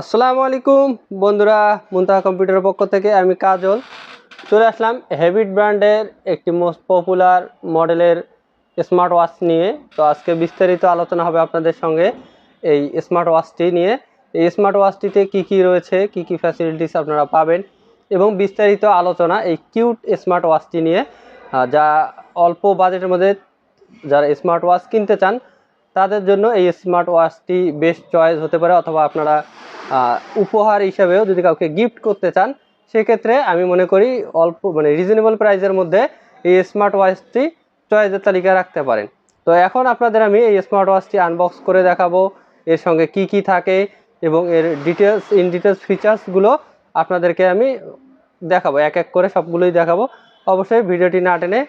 আসসালামু আলাইকুম বন্ধুরা, মুন্তাহা কম্পিউটারের পক্ষ থেকে আমি কাজল। চলে আসলাম হেভিট ব্র্যান্ডের একটি মোস্ট পপুলার মডেলের স্মার্ট ওয়াচ নিয়ে। তো আজকে বিস্তারিত আলোচনা হবে আপনাদের সঙ্গে এই স্মার্ট ওয়াচটি নিয়ে। এই স্মার্ট ওয়াচটিতে কি কি রয়েছে, কি কি ফ্যাসিলিটিস আপনারা পাবেন এবং বিস্তারিত আলোচনা এই কিউট স্মার্ট ওয়াচটি নিয়ে যা অল্প বাজেটের মধ্যে যারা স্মার্ট ওয়াচ কিনতে চান, তাদের জন্য এই স্মার্ট ওয়াচটি বেস্ট চয়েস হতে পারে অথবা আপনারা উপহার হিসাবেও যদি কাউকে গিফট করতে চান, সেক্ষেত্রে আমি মনে করি অল্প মানে রিজনেবল প্রাইসের মধ্যে এই স্মার্ট ওয়াচটি চয়েসের তালিকায় রাখতে পারেন। তো এখন আপনাদের আমি এই স্মার্ট ওয়াচটি আনবক্স করে দেখাবো, এর সঙ্গে কি কি থাকে এবং এর ডিটেলস ইন ডিটেলস ফিচার্সগুলো আপনাদেরকে আমি দেখাবো, এক এক করে সবগুলোই দেখাবো। অবশ্যই ভিডিওটি না টেনে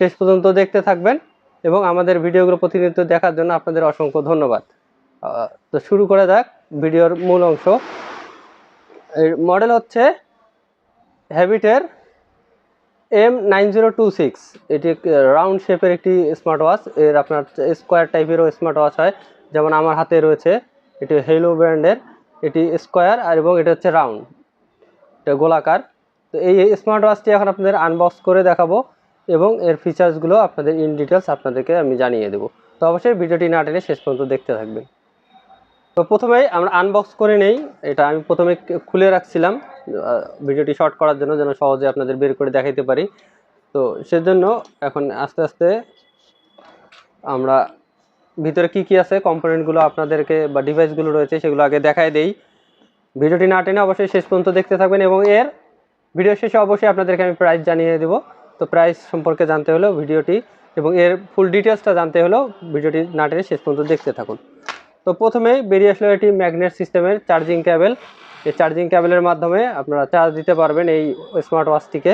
শেষ পর্যন্ত দেখতে থাকবেন এবং আমাদের ভিডিওগুলো প্রতিনিয়ত দেখার জন্য আপনাদের অসংখ্য ধন্যবাদ। তো শুরু করা যাক ভিডিওর মূল অংশ। এর মডেল হচ্ছে হ্যাবিটের M nine zero two six এটি রাউন্ড শেপের একটি স্মার্ট ওয়াচ এর আপনার স্কোয়ার টাইপেরও স্মার্ট ওয়াচ হয়। যেমন আমার হাতে রয়েছে, এটি হেলো ব্র্যান্ডের এটি স্কোয়ার আর এবং এটা হচ্ছে রাউন্ড এটা গোলাকার। তো এই স্মার্ট ওয়াচটি এখন আপনাদের আনবক্স করে দেখাবো এবং এর ফিচার্সগুলো আপনাদের ইন ডিটেলস আপনাদেরকে আমি জানিয়ে দেবো। তো অবশ্যই ভিডিওটি না টেনে শেষ পর্যন্ত দেখতে থাকবেন। তো প্রথমেই আমরা আনবক্স করে নেই। এটা আমি প্রথমে খুলে রাখছিলাম ভিডিওটি শর্ট করার জন্য যেন সহজে আপনাদের বের করে দেখাইতে পারি। তো সেজন্য এখন আস্তে আস্তে আমরা ভিতরে কি কি আছে কম্পোনেন্টগুলো আপনাদেরকে বা ডিভাইসগুলো রয়েছে সেগুলো আগে দেখাই দেই। ভিডিওটি না টেনে অবশ্যই শেষ পর্যন্ত দেখতে থাকবেন এবং এর ভিডিও শেষে অবশ্যই আপনাদেরকে আমি প্রাইস জানিয়ে দেবো। তো প্রাইস সম্পর্কে জানতে হলেও ভিডিওটি এবং এর ফুল ডিটেলসটা জানতে হলেও ভিডিওটি না টেনে শেষ পর্যন্ত দেখতে থাকুন। তো প্রথমেই বেরিয়ে আসলো এটি ম্যাগনেট সিস্টেমের চার্জিং ক্যাবেল। এই চার্জিং ক্যাবেলের মাধ্যমে আপনারা চার্জ দিতে পারবেন এই স্মার্ট ওয়াচটিকে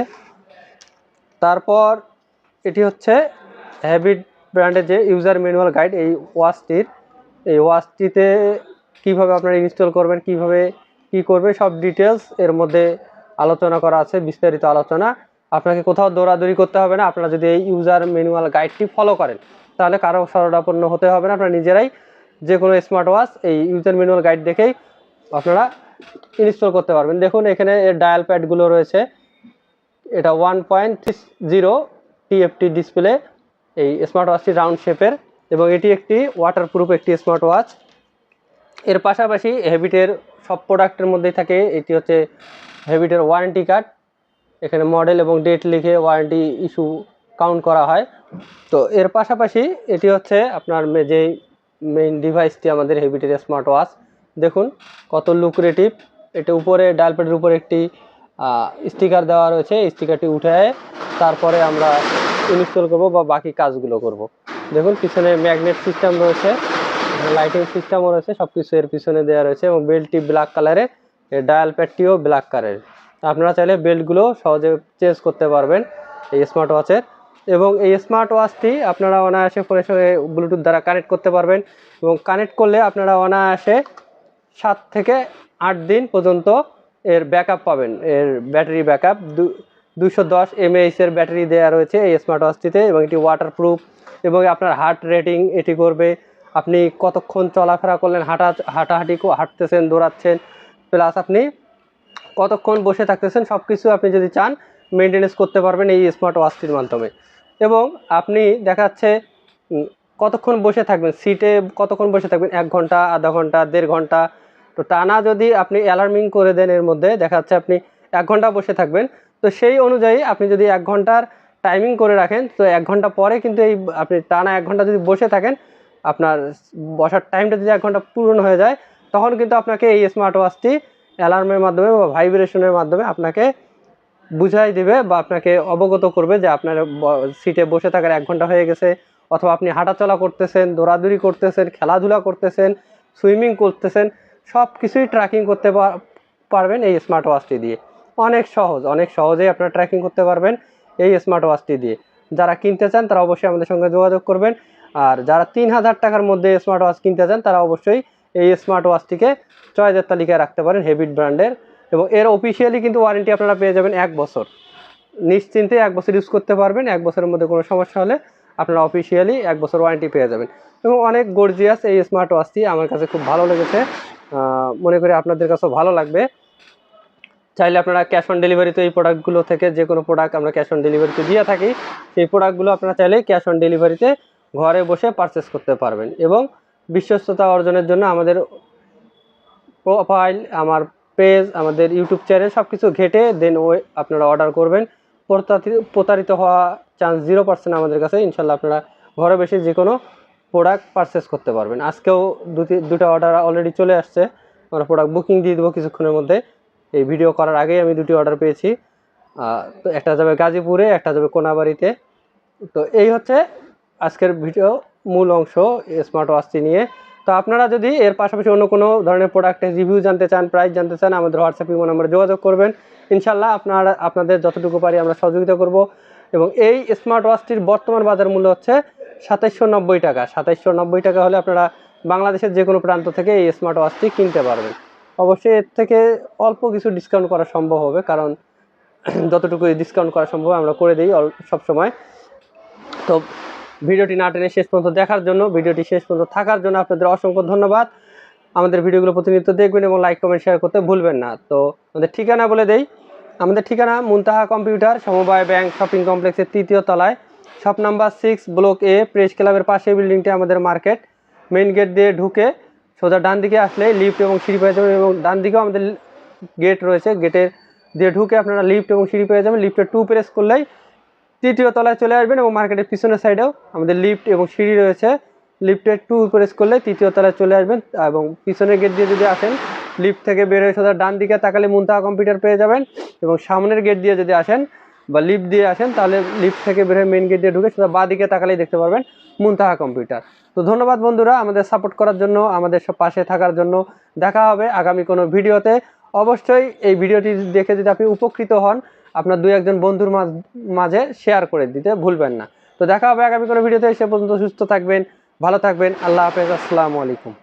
তারপর এটি হচ্ছে হ্যাবিট ব্র্যান্ডের যে ইউজার ম্যানুয়াল গাইড এই ওয়াচটির। এই ওয়াচটিতে কীভাবে আপনারা ইনস্টল করবেন, কীভাবে কি করবে সব ডিটেলস এর মধ্যে আলোচনা করা আছে, বিস্তারিত আলোচনা। আপনাকে কোথাও দৌড়াদৌড়ি করতে হবে না, আপনারা যদি এই ইউজার ম্যানুয়াল গাইডটি ফলো করেন, তাহলে কারও শরণাপন্ন হতে হবে না, আপনারা নিজেরাই যে কোনো স্মার্ট ওয়াচ এই ইউজার ম্যানুয়াল গাইড দেখেই আপনারা ইনস্টল করতে পারবেন। দেখুন, এখানে এর ডায়াল প্যাডগুলো রয়েছে। এটা one point zero TFT display এই স্মার্ট ওয়াচটি রাউন্ড শেপের এবং এটি একটি ওয়াটারপ্রুফ একটি স্মার্ট ওয়াচ এর পাশাপাশি হেবিটের সব প্রোডাক্টের মধ্যেই থাকে, এটি হচ্ছে হেবিটের ওয়ারেন্টি কার্ড এখানে মডেল এবং ডেট লিখে ওয়ারেন্টি ইস্যু কাউন্ট করা হয়। তো এর পাশাপাশি এটি হচ্ছে আপনার যে মেইন ডিভাইসটি আমাদের হেবিটের স্মার্ট ওয়াচ দেখুন, কত লুক্রেটিভ এটা উপরে ডায়ালপ্যাডের উপরে একটি স্টিকার দেওয়া রয়েছে। স্টিকারটি উঠে তারপরে আমরা ইনস্টল করব বা বাকি কাজগুলো করব। দেখুন, পিছনে ম্যাগনেট সিস্টেম রয়েছে লাইটিং সিস্টেমও রয়েছে সব কিছু এর পিছনে দেওয়া রয়েছে এবং বেল্টটি ব্ল্যাক কালারের ডায়াল প্যাডটিও ব্ল্যাক কালারের আপনারা চাইলে বেল্টগুলো সহজে চেঞ্জ করতে পারবেন এই স্মার্ট ওয়াচের এবং এই স্মার্ট ওয়াচটি আপনারা অনায়াসে ফোনের সঙ্গে ব্লুটুথ দ্বারা কানেক্ট করতে পারবেন এবং কানেক্ট করলে আপনারা অনায়াসে সাত থেকে আট দিন পর্যন্ত এর ব্যাকআপ পাবেন। এর ব্যাটারি ব্যাকআপ দুশো দশ এমএইচের ব্যাটারি দেওয়া রয়েছে এই স্মার্ট ওয়াচটিতে এবং এটি ওয়াটারপ্রুফ এবং আপনার হার্ট রেটিং এটি করবে। আপনি কতক্ষণ চলাফেরা করলেন, হাঁটা, হাঁটাহাঁটি হাঁটতেছেন, দৌড়াচ্ছেন প্লাস আপনি কতক্ষণ বসে থাকতেছেন সব কিছু আপনি যদি চান মেনটেনেন্স করতে পারবেন এই স্মার্ট ওয়াচটির মাধ্যমে। এবং আপনি দেখা যাচ্ছে কতক্ষণ বসে থাকবেন? সিটে কতক্ষণ বসে থাকবেন? এক ঘণ্টা, আধা ঘণ্টা, দেড় ঘণ্টা? তো টানা যদি আপনি অ্যালার্মিং করে দেন এর মধ্যে দেখা যাচ্ছে আপনি এক ঘণ্টা বসে থাকবেন। তো সেই অনুযায়ী আপনি যদি এক ঘণ্টার টাইমিং করে রাখেন, তো এক ঘণ্টা পরে কিন্তু এই আপনি টানা এক ঘণ্টা যদি বসে থাকেন, আপনার বসার টাইমটা যদি এক ঘণ্টা পূরণ হয়ে যায়, তখন কিন্তু আপনাকে এই স্মার্ট ওয়াচটি অ্যালার্মের মাধ্যমে বা ভাইব্রেশনের মাধ্যমে আপনাকে বুঝাই দিবে বা আপনাকে অবগত করবে যে আপনার সিটে বসে থাকার এক ঘণ্টা হয়ে গেছে, অথবা আপনি হাঁটাচলা করতেছেন, দৌড়াদৌড়ি করতেছেন, খেলাধুলা করতেছেন, সুইমিং করতেছেন সব কিছুই ট্র্যাকিং করতে পারবেন এই স্মার্ট ওয়াচটি দিয়ে। অনেক সহজ, অনেক সহজেই আপনারা ট্র্যাকিং করতে পারবেন এই স্মার্ট ওয়াচটি দিয়ে। যারা কিনতে চান তারা অবশ্যই আমাদের সঙ্গে যোগাযোগ করবেন, আর যারা তিন হাজার টাকার মধ্যে স্মার্ট ওয়াচ কিনতে চান তারা অবশ্যই এই স্মার্ট ওয়াচটিকে চয়েসের তালিকায় রাখতে পারেন হেবিট ব্র্যান্ডের এবং এর অফিসিয়ালি কিন্তু ওয়ারেন্টি আপনারা পেয়ে যাবেন এক বছর। নিশ্চিন্তে এক বছর ইউজ করতে পারবেন, এক বছরের মধ্যে কোনো সমস্যা হলে আপনারা অফিসিয়ালি এক বছর ওয়ারেন্টি পেয়ে যাবেন। এবং অনেক গর্জিয়াস এই স্মার্ট ওয়াচটি আমার কাছে খুব ভালো লেগেছে। মনে করি আপনাদের কাছেও ভালো লাগবে। চাইলে আপনারা ক্যাশ অন ডেলিভারিতে এই প্রোডাক্টগুলো থেকে যে কোনো প্রোডাক্ট আমরা ক্যাশ অন ডেলিভারিতে দিয়ে থাকি, সেই প্রোডাক্টগুলো আপনারা চাইলে ক্যাশ অন ডেলিভারিতে ঘরে বসে পারচেস করতে পারবেন। এবং বিশ্বস্ততা অর্জনের জন্য আমাদের প্রোফাইল আমার পেজ, আমাদের ইউটিউব চ্যানেল সব কিছু ঘেটে দেন ওই আপনারা অর্ডার করবেন। প্রতারিত- হওয়া চান্স জিরো পার্সেন্ট আমাদের কাছে। ইনশাল্লাহ আপনারা ঘরে বসে যে কোনো প্রোডাক্ট পারচেস করতে পারবেন। আজকেও দুটি, দুটো অর্ডার অলরেডি চলে আসছে। আমরা প্রোডাক্ট বুকিং দিয়ে দেবো কিছুক্ষণের মধ্যে। এই ভিডিও করার আগেই আমি দুটি অর্ডার পেয়েছি। একটা যাবে গাজীপুরে, একটা যাবে কোনাবাড়িতে। তো এই হচ্ছে আজকের ভিডিও মূল অংশ স্মার্ট ওয়াচটি নিয়ে। তো আপনারা যদি এর পাশাপাশি অন্য কোনো ধরনের প্রোডাক্টের রিভিউ জানতে চান প্রাইস জানতে চান, আমাদের হোয়াটসঅ্যাপ ইমো নাম্বারে যোগাযোগ করবেন। ইনশাল্লাহ আপনারা, আপনাদের যতটুকু পারি আমরা সহযোগিতা করব। এবং এই স্মার্ট ওয়াচটির বর্তমান বাজার মূল্য হচ্ছে সাতাইশশো নব্বই টাকা। সাতাইশশো নব্বই টাকা হলে আপনারা বাংলাদেশের যে কোনো প্রান্ত থেকে এই স্মার্ট ওয়াচটি কিনতে পারবেন। অবশ্যই এর থেকে অল্প কিছু ডিসকাউন্ট করা সম্ভব হবে, কারণ যতটুকু ডিসকাউন্ট করা সম্ভব আমরা করে দিই সব সময় তো ভিডিওটি না টেনে শেষ পর্যন্ত দেখার জন্য, ভিডিওটি শেষ পর্যন্ত থাকার জন্য আপনাদের অসংখ্য ধন্যবাদ। আমাদের ভিডিওগুলো প্রতিনিয়ত দেখবেন এবং লাইক কমেন্ট শেয়ার করতে ভুলবেন না। তো আমাদের ঠিকানা বলে দেই। আমাদের ঠিকানা মুনতাহা কম্পিউটার, সমবায় ব্যাংক, শপিং কমপ্লেক্সের তৃতীয় তলায়। Shop number six block A press ক্লাবের পাশে বিল্ডিংটি আমাদের মার্কেট মেইন গেট দিয়ে ঢুকে সোজা ডান দিকে আসলে লিফট এবং সিঁড়ি পেয়ে যাবেন এবং ডান দিকেও আমাদের গেট রয়েছে। গেটের দিয়ে ঢুকে আপনারা লিফট এবং সিঁড়ি পেয়ে যাবেন। লিফটের টু প্রেস করলেই তৃতীয় তলায় চলে আসবেন এবং মার্কেটের পিছনের সাইডেও আমাদের লিফট এবং সিঁড়ি রয়েছে। লিফটের টু প্রেস করলে তৃতীয় তলায় চলে আসবেন এবং পিছনের গেট দিয়ে যদি আসেন লিফট থেকে বের হয়ে সোজা ডান দিকে তাকালে মুনতাহা কম্পিউটার পেয়ে যাবেন এবং সামনের গেট দিয়ে যদি আসেন বা লিফট দিয়ে আসেন, তাহলে লিফট থেকে বের হয়ে মেন গেট দিয়ে ঢুকে সোজা দিকে তাকালেই দেখতে পারবেন মুনতাহা কম্পিউটার তো ধন্যবাদ বন্ধুরা আমাদের সাপোর্ট করার জন্য, আমাদের সব পাশে থাকার জন্য। দেখা হবে আগামী কোনো ভিডিওতে অবশ্যই এই ভিডিওটি দেখে যদি আপনি উপকৃত হন আপনার দুই একজন বন্ধুর মাঝ- শেয়ার করে দিতে ভুলবেন না। তো দেখা হবে আগামী কোনো ভিডিওতে, সে পর্যন্ত সুস্থ থাকবেন, ভালো থাকবেন, আল্লাহ হাফেজ, আসসালামু আলাইকুম।